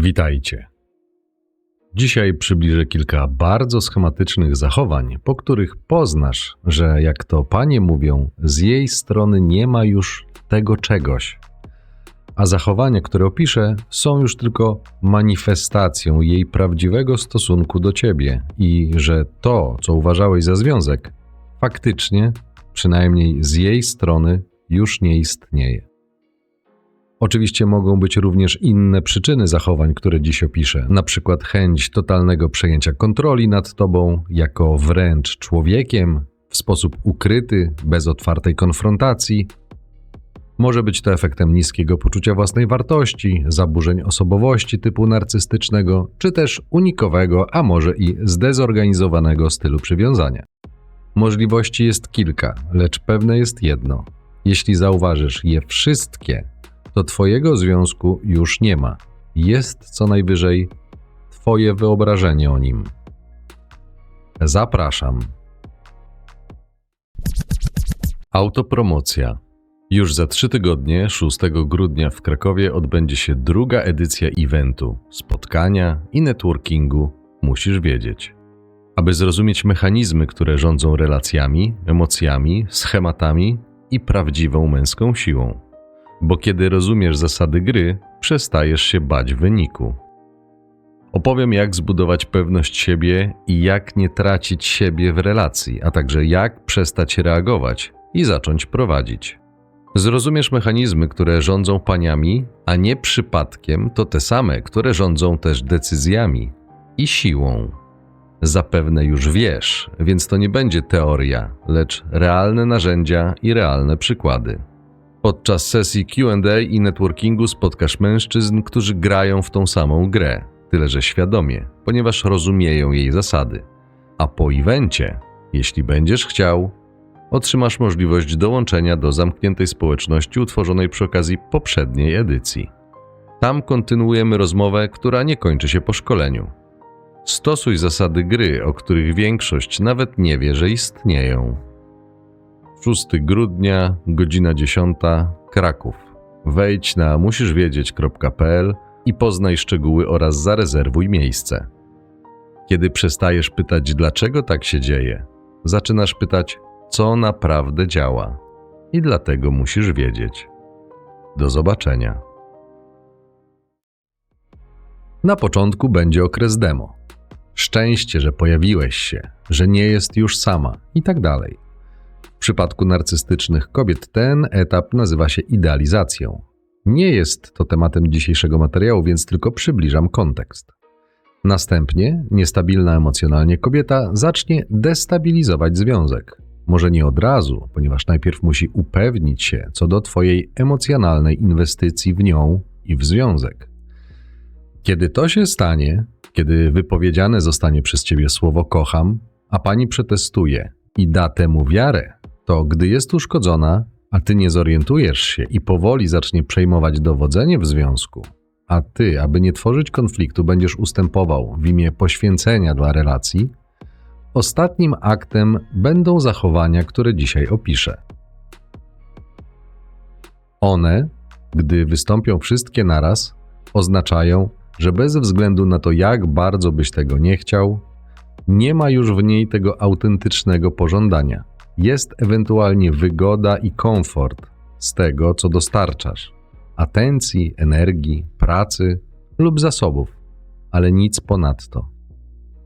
Witajcie. Dzisiaj przybliżę kilka bardzo schematycznych zachowań, po których poznasz, że jak to panie mówią, z jej strony nie ma już tego czegoś. A zachowania, które opiszę, są już tylko manifestacją jej prawdziwego stosunku do ciebie i że to, co uważałeś za związek, faktycznie, przynajmniej z jej strony, już nie istnieje. Oczywiście mogą być również inne przyczyny zachowań, które dziś opiszę, na przykład chęć totalnego przejęcia kontroli nad tobą jako wręcz człowiekiem, w sposób ukryty, bez otwartej konfrontacji. Może być to efektem niskiego poczucia własnej wartości, zaburzeń osobowości typu narcystycznego, czy też unikowego, a może i zdezorganizowanego stylu przywiązania. Możliwości jest kilka, lecz pewne jest jedno. Jeśli zauważysz je wszystkie, to Twojego związku już nie ma. Jest co najwyżej Twoje wyobrażenie o nim. Zapraszam. Autopromocja. Już za trzy tygodnie, 6 grudnia w Krakowie odbędzie się druga edycja eventu, spotkania i networkingu Musisz wiedzieć. Aby zrozumieć mechanizmy, które rządzą relacjami, emocjami, schematami i prawdziwą męską siłą bo kiedy rozumiesz zasady gry, przestajesz się bać wyniku. Opowiem, jak zbudować pewność siebie i jak nie tracić siebie w relacji, a także jak przestać reagować i zacząć prowadzić. Zrozumiesz mechanizmy, które rządzą paniami, a nie przypadkiem to te same, które rządzą też decyzjami i siłą. Zapewne już wiesz, więc to nie będzie teoria, lecz realne narzędzia i realne przykłady. Podczas sesji QA i networkingu spotkasz mężczyzn, którzy grają w tą samą grę, tyle że świadomie, ponieważ rozumieją jej zasady. A po evencie, jeśli będziesz chciał, otrzymasz możliwość dołączenia do zamkniętej społeczności utworzonej przy okazji poprzedniej edycji. Tam kontynuujemy rozmowę, która nie kończy się po szkoleniu. Stosuj zasady gry, o których większość nawet nie wie, że istnieją. 6 grudnia, godzina 10, Kraków. Wejdź na musiszwiedzieć.pl i poznaj szczegóły oraz zarezerwuj miejsce. Kiedy przestajesz pytać, dlaczego tak się dzieje, zaczynasz pytać, co naprawdę działa. I dlatego musisz wiedzieć. Do zobaczenia. Na początku będzie okres demo. Szczęście, że pojawiłeś się, że nie jest już sama i tak dalej. W przypadku narcystycznych kobiet ten etap nazywa się idealizacją. Nie jest to tematem dzisiejszego materiału, więc tylko przybliżam kontekst. Następnie niestabilna emocjonalnie kobieta zacznie destabilizować związek. Może nie od razu, ponieważ najpierw musi upewnić się co do Twojej emocjonalnej inwestycji w nią i w związek. Kiedy to się stanie, kiedy wypowiedziane zostanie przez Ciebie słowo kocham, a pani przetestuje i da temu wiarę, to gdy jest uszkodzona, a ty nie zorientujesz się i powoli zacznie przejmować dowodzenie w związku, a ty, aby nie tworzyć konfliktu, będziesz ustępował w imię poświęcenia dla relacji, ostatnim aktem będą zachowania, które dzisiaj opiszę. One, gdy wystąpią wszystkie naraz, oznaczają, że bez względu na to, jak bardzo byś tego nie chciał, nie ma już w niej tego autentycznego pożądania jest ewentualnie wygoda i komfort z tego, co dostarczasz atencji, energii, pracy lub zasobów, ale nic ponadto.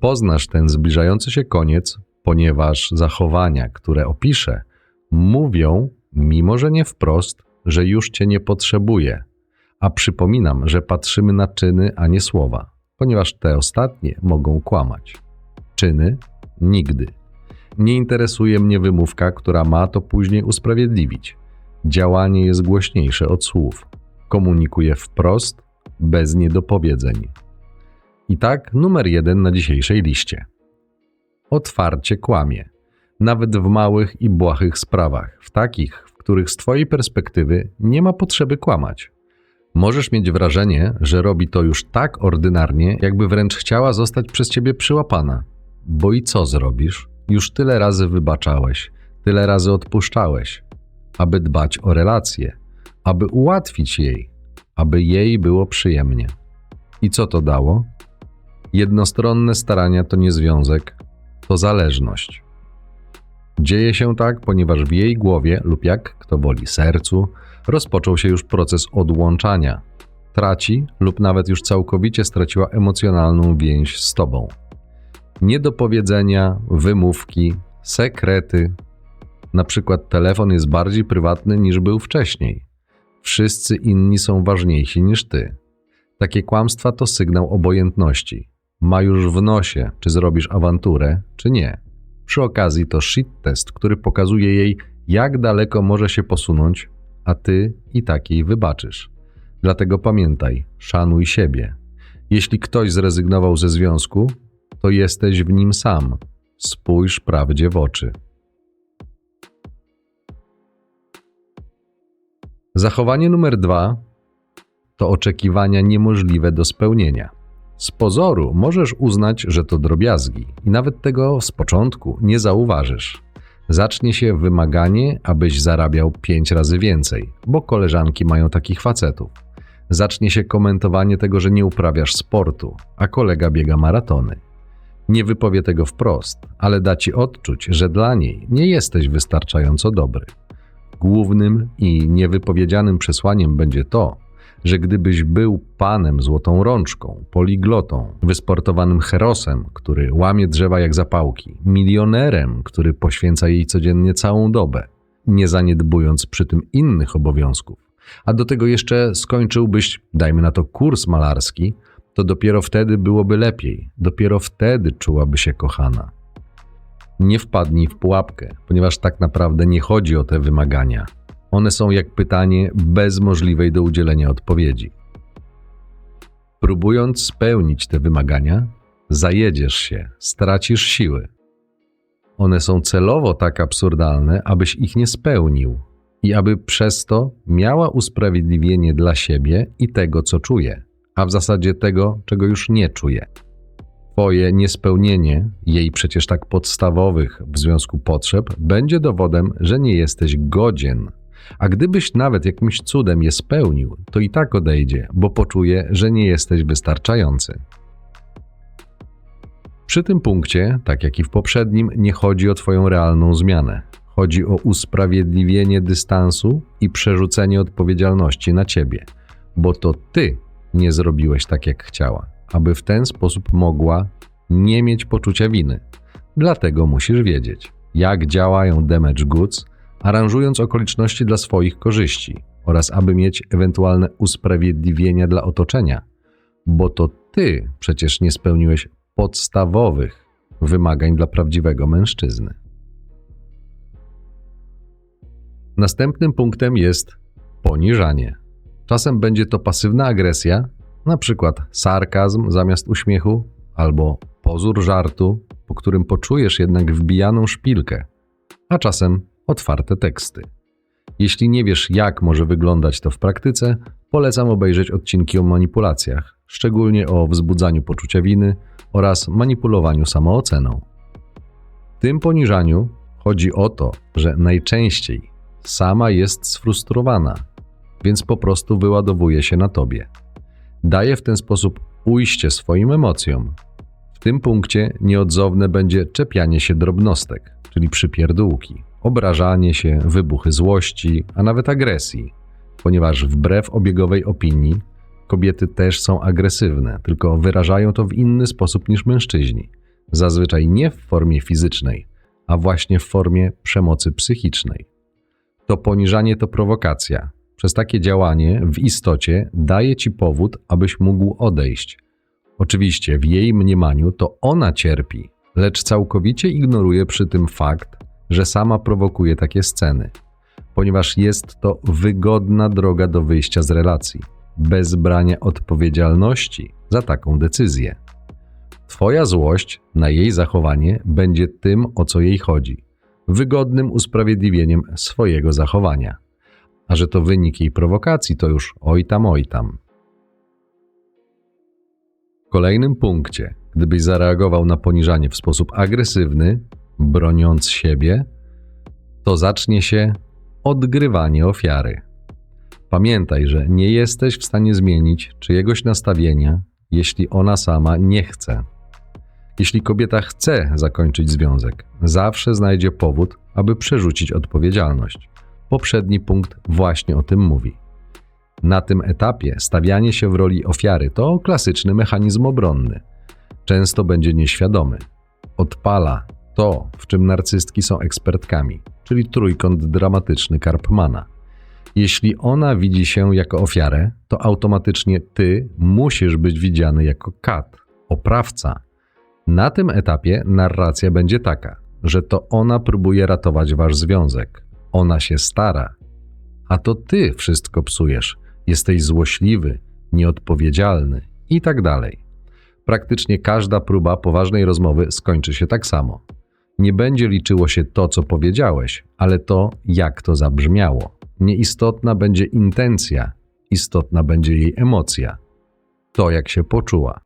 Poznasz ten zbliżający się koniec, ponieważ zachowania, które opiszę, mówią, mimo że nie wprost, że już cię nie potrzebuje. A przypominam, że patrzymy na czyny, a nie słowa, ponieważ te ostatnie mogą kłamać. Czyny nigdy. Nie interesuje mnie wymówka, która ma to później usprawiedliwić. Działanie jest głośniejsze od słów. Komunikuje wprost, bez niedopowiedzeń. I tak numer jeden na dzisiejszej liście. Otwarcie kłamie. Nawet w małych i błahych sprawach, w takich, w których z Twojej perspektywy nie ma potrzeby kłamać. Możesz mieć wrażenie, że robi to już tak ordynarnie, jakby wręcz chciała zostać przez Ciebie przyłapana. Bo i co zrobisz? Już tyle razy wybaczałeś, tyle razy odpuszczałeś, aby dbać o relacje, aby ułatwić jej, aby jej było przyjemnie. I co to dało? Jednostronne starania to nie związek, to zależność. Dzieje się tak, ponieważ w jej głowie lub jak kto woli sercu rozpoczął się już proces odłączania. Traci lub nawet już całkowicie straciła emocjonalną więź z tobą. Niedopowiedzenia, wymówki, sekrety. Na przykład telefon jest bardziej prywatny niż był wcześniej. Wszyscy inni są ważniejsi niż ty. Takie kłamstwa to sygnał obojętności. Ma już w nosie, czy zrobisz awanturę, czy nie. Przy okazji to shit test, który pokazuje jej, jak daleko może się posunąć, a ty i tak jej wybaczysz. Dlatego pamiętaj, szanuj siebie. Jeśli ktoś zrezygnował ze związku, to jesteś w nim sam. Spójrz prawdzie w oczy. Zachowanie numer dwa to oczekiwania niemożliwe do spełnienia. Z pozoru możesz uznać, że to drobiazgi i nawet tego z początku nie zauważysz. Zacznie się wymaganie, abyś zarabiał pięć razy więcej, bo koleżanki mają takich facetów. Zacznie się komentowanie tego, że nie uprawiasz sportu, a kolega biega maratony. Nie wypowie tego wprost, ale da ci odczuć, że dla niej nie jesteś wystarczająco dobry. Głównym i niewypowiedzianym przesłaniem będzie to, że gdybyś był panem złotą rączką, poliglotą, wysportowanym herosem, który łamie drzewa jak zapałki, milionerem, który poświęca jej codziennie całą dobę, nie zaniedbując przy tym innych obowiązków, a do tego jeszcze skończyłbyś, dajmy na to, kurs malarski, to dopiero wtedy byłoby lepiej, dopiero wtedy czułaby się kochana. Nie wpadnij w pułapkę, ponieważ tak naprawdę nie chodzi o te wymagania. One są jak pytanie bez możliwej do udzielenia odpowiedzi. Próbując spełnić te wymagania, zajedziesz się, stracisz siły. One są celowo tak absurdalne, abyś ich nie spełnił i aby przez to miała usprawiedliwienie dla siebie i tego, co czuje, a w zasadzie tego, czego już nie czuje. Twoje niespełnienie jej przecież tak podstawowych w związku potrzeb będzie dowodem, że nie jesteś godzien a gdybyś nawet jakimś cudem je spełnił, to i tak odejdzie, bo poczuje, że nie jesteś wystarczający. Przy tym punkcie, tak jak i w poprzednim, nie chodzi o Twoją realną zmianę. Chodzi o usprawiedliwienie dystansu i przerzucenie odpowiedzialności na Ciebie, bo to Ty nie zrobiłeś tak, jak chciała, aby w ten sposób mogła nie mieć poczucia winy. Dlatego musisz wiedzieć, jak działają damage goods aranżując okoliczności dla swoich korzyści oraz aby mieć ewentualne usprawiedliwienia dla otoczenia, bo to ty przecież nie spełniłeś podstawowych wymagań dla prawdziwego mężczyzny. Następnym punktem jest poniżanie. Czasem będzie to pasywna agresja, na przykład sarkazm zamiast uśmiechu, albo pozór żartu, po którym poczujesz jednak wbijaną szpilkę, a czasem otwarte teksty. Jeśli nie wiesz, jak może wyglądać to w praktyce, polecam obejrzeć odcinki o manipulacjach, szczególnie o wzbudzaniu poczucia winy oraz manipulowaniu samooceną. W tym poniżaniu chodzi o to, że najczęściej sama jest sfrustrowana, więc po prostu wyładowuje się na tobie. Daje w ten sposób ujście swoim emocjom. W tym punkcie nieodzowne będzie czepianie się drobnostek, czyli przypierdółki obrażanie się, wybuchy złości, a nawet agresji, ponieważ wbrew obiegowej opinii kobiety też są agresywne, tylko wyrażają to w inny sposób niż mężczyźni. Zazwyczaj nie w formie fizycznej, a właśnie w formie przemocy psychicznej. To poniżanie to prowokacja. Przez takie działanie w istocie daje ci powód, abyś mógł odejść. Oczywiście w jej mniemaniu to ona cierpi, lecz całkowicie ignoruje przy tym fakt, że sama prowokuje takie sceny, ponieważ jest to wygodna droga do wyjścia z relacji, bez brania odpowiedzialności za taką decyzję. Twoja złość na jej zachowanie będzie tym, o co jej chodzi, wygodnym usprawiedliwieniem swojego zachowania. A że to wynik jej prowokacji, to już oj tam, oj tam. W kolejnym punkcie, gdybyś zareagował na poniżanie w sposób agresywny, broniąc siebie, to zacznie się odgrywanie ofiary. Pamiętaj, że nie jesteś w stanie zmienić czyjegoś nastawienia, jeśli ona sama nie chce. Jeśli kobieta chce zakończyć związek, zawsze znajdzie powód, aby przerzucić odpowiedzialność. Poprzedni punkt właśnie o tym mówi. Na tym etapie stawianie się w roli ofiary to klasyczny mechanizm obronny. Często będzie nieświadomy. Odpala to, w czym narcystki są ekspertkami, czyli trójkąt dramatyczny Karpmana. Jeśli ona widzi się jako ofiarę, to automatycznie ty musisz być widziany jako kat, oprawca. Na tym etapie narracja będzie taka, że to ona próbuje ratować wasz związek. Ona się stara, a to ty wszystko psujesz. Jesteś złośliwy, nieodpowiedzialny i tak dalej. Praktycznie każda próba poważnej rozmowy skończy się tak samo. Nie będzie liczyło się to, co powiedziałeś, ale to, jak to zabrzmiało. Nieistotna będzie intencja, istotna będzie jej emocja. To, jak się poczuła.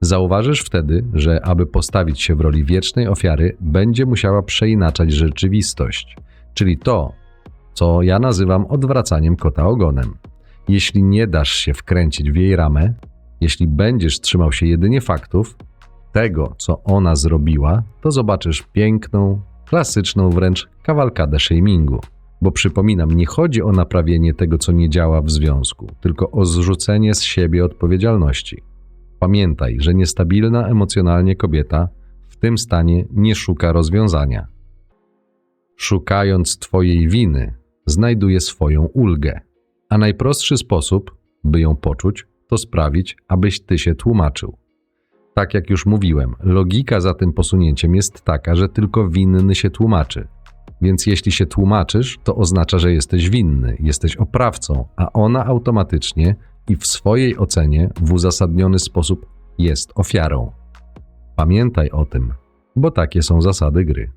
Zauważysz wtedy, że aby postawić się w roli wiecznej ofiary, będzie musiała przeinaczać rzeczywistość, czyli to, co ja nazywam odwracaniem kota ogonem. Jeśli nie dasz się wkręcić w jej ramę, jeśli będziesz trzymał się jedynie faktów, tego, co ona zrobiła, to zobaczysz piękną, klasyczną wręcz kawalkadę shamingu. Bo przypominam, nie chodzi o naprawienie tego, co nie działa w związku, tylko o zrzucenie z siebie odpowiedzialności. Pamiętaj, że niestabilna emocjonalnie kobieta w tym stanie nie szuka rozwiązania. Szukając Twojej winy, znajduje swoją ulgę. A najprostszy sposób, by ją poczuć, to sprawić, abyś Ty się tłumaczył. Tak jak już mówiłem, logika za tym posunięciem jest taka, że tylko winny się tłumaczy. Więc jeśli się tłumaczysz, to oznacza, że jesteś winny, jesteś oprawcą, a ona automatycznie i w swojej ocenie w uzasadniony sposób jest ofiarą. Pamiętaj o tym, bo takie są zasady gry.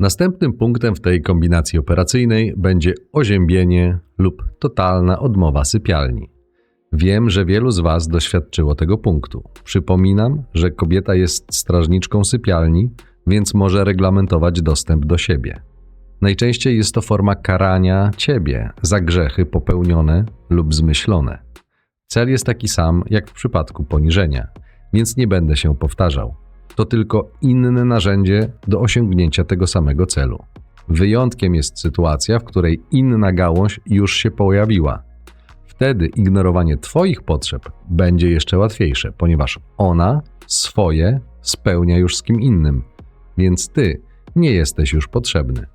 Następnym punktem w tej kombinacji operacyjnej będzie oziębienie lub totalna odmowa sypialni. Wiem, że wielu z Was doświadczyło tego punktu. Przypominam, że kobieta jest strażniczką sypialni, więc może reglamentować dostęp do siebie. Najczęściej jest to forma karania ciebie za grzechy popełnione lub zmyślone. Cel jest taki sam jak w przypadku poniżenia, więc nie będę się powtarzał. To tylko inne narzędzie do osiągnięcia tego samego celu. Wyjątkiem jest sytuacja, w której inna gałąź już się pojawiła. Wtedy ignorowanie Twoich potrzeb będzie jeszcze łatwiejsze, ponieważ ona swoje spełnia już z kim innym, więc Ty nie jesteś już potrzebny.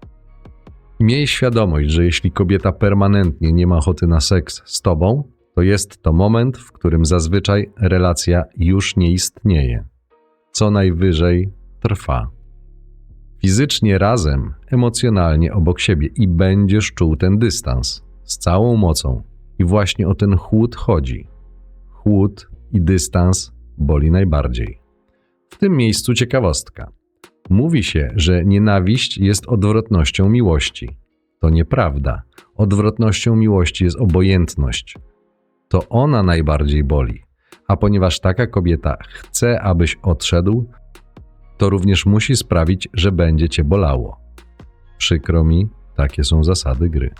Miej świadomość, że jeśli kobieta permanentnie nie ma ochoty na seks z tobą, to jest to moment, w którym zazwyczaj relacja już nie istnieje. Co najwyżej trwa. Fizycznie razem, emocjonalnie obok siebie i będziesz czuł ten dystans z całą mocą. I właśnie o ten chłód chodzi. Chłód i dystans boli najbardziej. W tym miejscu ciekawostka. Mówi się, że nienawiść jest odwrotnością miłości. To nieprawda. Odwrotnością miłości jest obojętność. To ona najbardziej boli. A ponieważ taka kobieta chce, abyś odszedł, to również musi sprawić, że będzie cię bolało. Przykro mi, takie są zasady gry.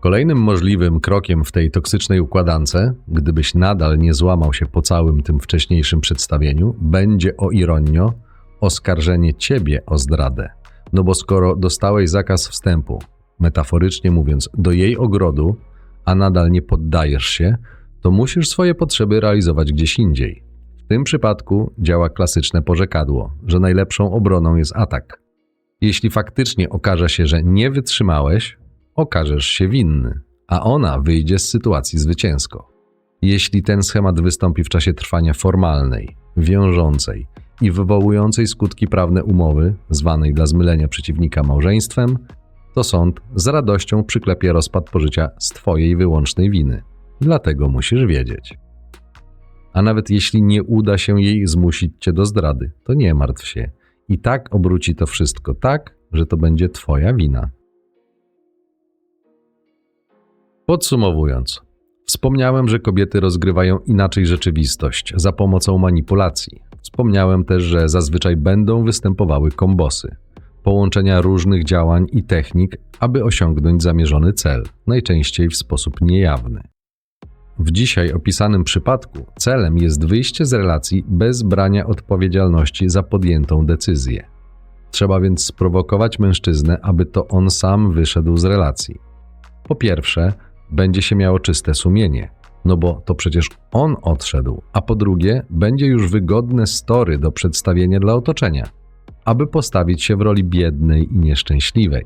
Kolejnym możliwym krokiem w tej toksycznej układance, gdybyś nadal nie złamał się po całym tym wcześniejszym przedstawieniu, będzie o ironio oskarżenie ciebie o zdradę. No bo skoro dostałeś zakaz wstępu, metaforycznie mówiąc, do jej ogrodu, a nadal nie poddajesz się, to musisz swoje potrzeby realizować gdzieś indziej. W tym przypadku działa klasyczne porzekadło, że najlepszą obroną jest atak. Jeśli faktycznie okaże się, że nie wytrzymałeś, okażesz się winny, a ona wyjdzie z sytuacji zwycięsko. Jeśli ten schemat wystąpi w czasie trwania formalnej, wiążącej i wywołującej skutki prawne umowy, zwanej dla zmylenia przeciwnika małżeństwem, to sąd z radością przyklepie rozpad pożycia z Twojej wyłącznej winy. Dlatego musisz wiedzieć. A nawet jeśli nie uda się jej zmusić Cię do zdrady, to nie martw się. I tak obróci to wszystko tak, że to będzie Twoja wina. Podsumowując, wspomniałem, że kobiety rozgrywają inaczej rzeczywistość za pomocą manipulacji. Wspomniałem też, że zazwyczaj będą występowały kombosy. Połączenia różnych działań i technik, aby osiągnąć zamierzony cel, najczęściej w sposób niejawny. W dzisiaj opisanym przypadku celem jest wyjście z relacji bez brania odpowiedzialności za podjętą decyzję. Trzeba więc sprowokować mężczyznę, aby to on sam wyszedł z relacji. Po pierwsze, będzie się miało czyste sumienie, no bo to przecież on odszedł, a po drugie, będzie już wygodne story do przedstawienia dla otoczenia, aby postawić się w roli biednej i nieszczęśliwej.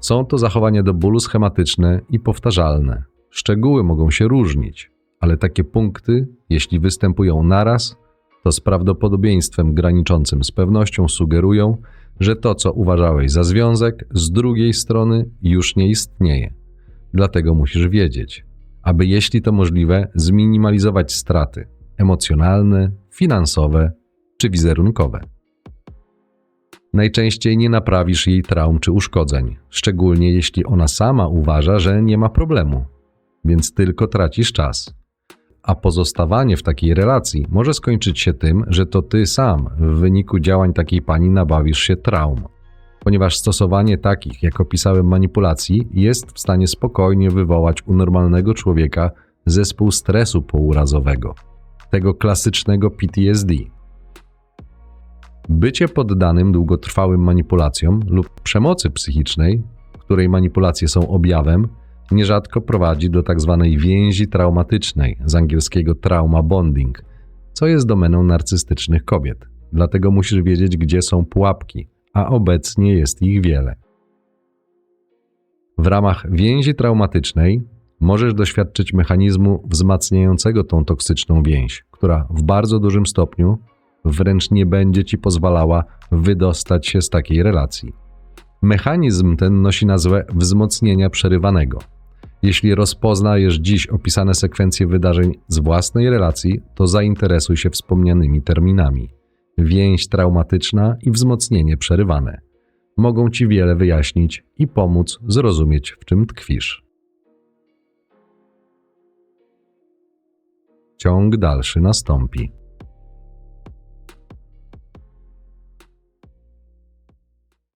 Są to zachowania do bólu schematyczne i powtarzalne. Szczegóły mogą się różnić, ale takie punkty, jeśli występują naraz, to z prawdopodobieństwem graniczącym z pewnością sugerują, że to, co uważałeś za związek, z drugiej strony już nie istnieje. Dlatego musisz wiedzieć, aby jeśli to możliwe, zminimalizować straty emocjonalne, finansowe czy wizerunkowe. Najczęściej nie naprawisz jej traum czy uszkodzeń, szczególnie jeśli ona sama uważa, że nie ma problemu, więc tylko tracisz czas. A pozostawanie w takiej relacji może skończyć się tym, że to ty sam w wyniku działań takiej pani nabawisz się traum, ponieważ stosowanie takich, jak opisałem, manipulacji jest w stanie spokojnie wywołać u normalnego człowieka zespół stresu pourazowego, tego klasycznego PTSD. Bycie poddanym długotrwałym manipulacjom lub przemocy psychicznej, której manipulacje są objawem, nierzadko prowadzi do tzw. więzi traumatycznej, z angielskiego trauma bonding, co jest domeną narcystycznych kobiet. Dlatego musisz wiedzieć, gdzie są pułapki, a obecnie jest ich wiele. W ramach więzi traumatycznej możesz doświadczyć mechanizmu wzmacniającego tą toksyczną więź, która w bardzo dużym stopniu wręcz nie będzie ci pozwalała wydostać się z takiej relacji. Mechanizm ten nosi nazwę wzmocnienia przerywanego. Jeśli rozpoznajesz dziś opisane sekwencje wydarzeń z własnej relacji, to zainteresuj się wspomnianymi terminami. Więź traumatyczna i wzmocnienie przerywane. Mogą ci wiele wyjaśnić i pomóc zrozumieć, w czym tkwisz. Ciąg dalszy nastąpi.